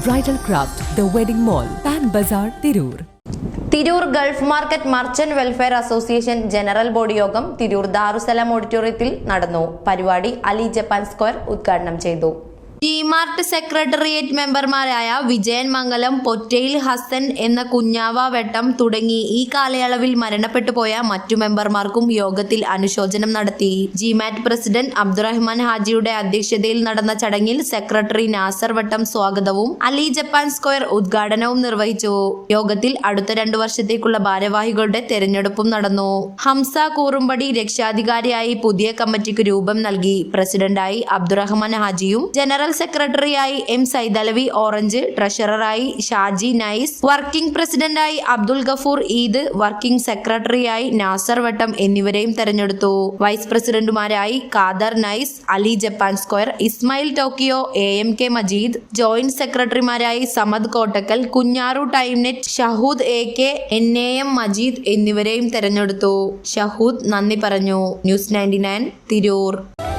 Bridal craft the wedding mall Pan Bazar Tirur Tirur Gulf market merchant welfare association general body യോഗം തിരൂർ ദാറുസലാം ഓഡിറ്റോറിയത്തിൽ നടന്നു. പരിപാടി Ali Japan square ഉദ്ഘാടനം ചെയ്തു. ജിമാർട്ട് സെക്രട്ടേറിയറ്റ് മെമ്പർമാരായ വിജയൻ മംഗലം പൊറ്റയിൽ ഹസൻ എന്ന കുഞ്ഞാവ വെട്ടം തുടങ്ങി. ഈ കാലയളവിൽ മരണപ്പെട്ടു പോയ മറ്റു മെമ്പർമാർക്കും യോഗത്തിൽ അനുശോചനം നടത്തി. ജിമാറ്റ് പ്രസിഡന്റ് അബ്ദുറഹ്മാൻ ഹാജിയുടെ അധ്യക്ഷതയിൽ നടന്ന ചടങ്ങിൽ സെക്രട്ടറി നാസർ വട്ടം സ്വാഗതവും അലി ജപ്പാൻ സ്ക്വയർ ഉദ്ഘാടനവും നിർവഹിച്ചു. യോഗത്തിൽ അടുത്ത രണ്ടു വർഷത്തേക്കുള്ള ഭാരവാഹികളുടെ തെരഞ്ഞെടുപ്പും നടന്നു. ഹംസ കൂറുമ്പടി രക്ഷാധികാരിയായി പുതിയ കമ്മിറ്റിക്ക് രൂപം നൽകി. പ്രസിഡന്റായി അബ്ദുറഹ്മാൻ ഹാജിയും ജനറൽ സെക്രട്ടറിയായി എം സൈദലവി ഓറഞ്ച് ട്രഷററായി ഷാജി നൈസ് വർക്കിംഗ് പ്രസിഡന്റായി അബ്ദുൽ ഗഫൂർ ഈദ് വർക്കിംഗ് സെക്രട്ടറിയായി നാസർ വട്ടം എന്നിവരെയും തെരഞ്ഞെടുത്തു. Vice പ്രസിഡന്റുമാരായി Kader nice Ali Japan square Ismail Tokyo A M K Majeed joint സെക്രട്ടറിമാരായി Samad Kottakkal Kunjaru Timenet Shahood A K N A M Majeed എന്നിവരെയും തെരഞ്ഞെടുത്തു. ഷഹൂദ് നന്ദി പറഞ്ഞു. News ninety nine Tirur.